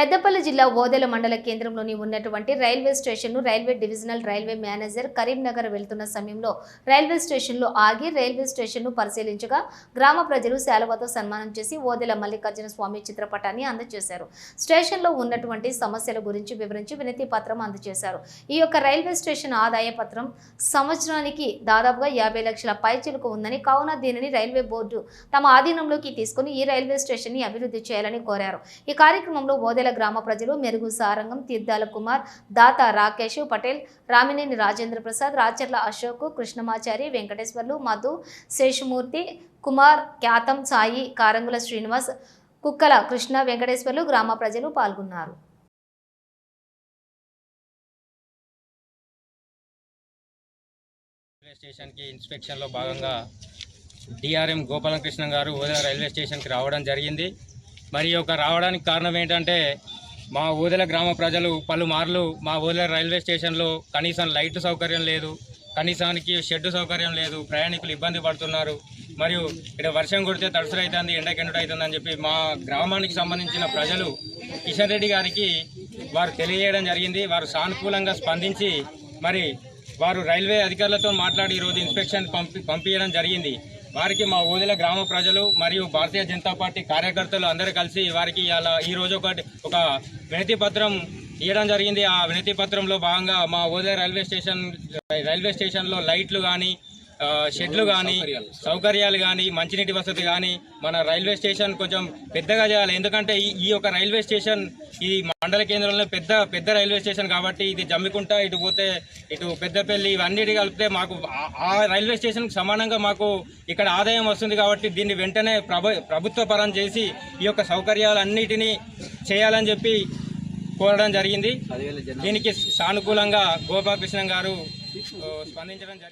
పెద్దపల్లి జిల్లా ఓదెల మండల కేంద్రంలోని ఉన్నటువంటి రైల్వే స్టేషన్ను railway divisional railway manager Karimnagar వెళ్తున్న సమయంలో రైల్వే స్టేషన్లో ఆగి రైల్వే స్టేషన్ను పరిశీలించగా గ్రామ ప్రజలు శాలవతో సన్మానం చేసి ఓదెల మల్లికార్జున స్వామి చిత్రపటాన్ని అందజేశారు. స్టేషన్లో ఉన్నటువంటి సమస్యల గురించి వివరించి వినతి పత్రం అందజేశారు. ఈ యొక్క రైల్వే స్టేషన్ ఆదాయ పత్రం సంవత్సరానికి దాదాపుగా యాభై లక్షల పైచిలుకు ఉందని కావున దీనిని రైల్వే బోర్డు తమ ఆధీనంలోకి తీసుకుని ఈ రైల్వే స్టేషన్ని అభివృద్ధి చేయాలని కోరారు. ఈ కార్యక్రమంలో ఓదెల గ్రామ ప్రజలు మెరుగు సారంగం తీర్థాల కుమార్ దాత రాకేష్ పటేల్ రామినేని రాజేంద్ర ప్రసాద్ రాచర్ల అశోక్ కృష్ణమాచారి వెంకటేశ్వర్లు మధు శేషమూర్తి కుమార్ ఖ్యాతం సాయి కారంగుల శ్రీనివాస్ కుక్కల కృష్ణ వెంకటేశ్వర్లు గ్రామ ప్రజలు పాల్గొన్నారు. రైల్వే స్టేషన్కి ఇన్స్పెక్షన్లో భాగంగా డిఆర్ఎం గోపాలకృష్ణ గారు ఉదయం రైల్వే స్టేషన్కి రావడం జరిగింది. మరి యొక్క రావడానికి కారణం ఏంటంటే మా ఊదల గ్రామ ప్రజలు పలుమార్లు మా ఊదల రైల్వే స్టేషన్లో కనీసం లైట్ సౌకర్యం లేదు కనీసానికి షెడ్ సౌకర్యం లేదు ప్రయాణికులు ఇబ్బంది పడుతున్నారు. మరియు ఇక్కడ వర్షం కొడితే తడుసులైతుంది ఎండకెండుడైతుంది అని చెప్పి మా గ్రామానికి సంబంధించిన ప్రజలు కిషన్ రెడ్డి గారికి వారు తెలియజేయడం జరిగింది. వారు సానుకూలంగా స్పందించి మరి వారు రైల్వే అధికారులతో మాట్లాడి ఈరోజు ఇన్స్పెక్షన్ పంపి పంపించడం జరిగింది. వారికి మా ఊదిల గ్రామ ప్రజలు మరియు భారతీయ జనతా పార్టీ కార్యకర్తలు అందరూ కలిసి వారికి ఇలా ఈ రోజు ఒకటి ఒక వినతి పత్రం ఇవ్వడం జరిగింది. ఆ వినతి పత్రంలో భాగంగా మా ఊదిల రైల్వే స్టేషన్ రైల్వే స్టేషన్లో లైట్లు కానీ షెడ్లు కానీ సౌకర్యాలు కానీ మంచినీటి వసతి కానీ మన రైల్వే స్టేషన్ కొంచెం పెద్దగా చేయాలి. ఎందుకంటే ఈ ఈ యొక్క రైల్వే స్టేషన్ ఈ మండల కేంద్రంలో పెద్ద పెద్ద రైల్వే స్టేషన్ కాబట్టి ఇది జమ్మికుంట ఇటు పోతే ఇటు పెద్దపల్లి ఇవన్నిటి కలిపితే మాకు ఆ- రైల్వే స్టేషన్కి సమానంగా మాకు ఇక్కడ ఆదాయం వస్తుంది కాబట్టి దీన్ని వెంటనే ప్రభు ప్రభుత్వ పరం చేసి ఈ యొక్క సౌకర్యాలన్నిటినీ చేయాలని చెప్పి కోరడం జరిగింది. దీనికి సానుకూలంగా గోపాలకృష్ణ గారు స్పందించడం జరిగింది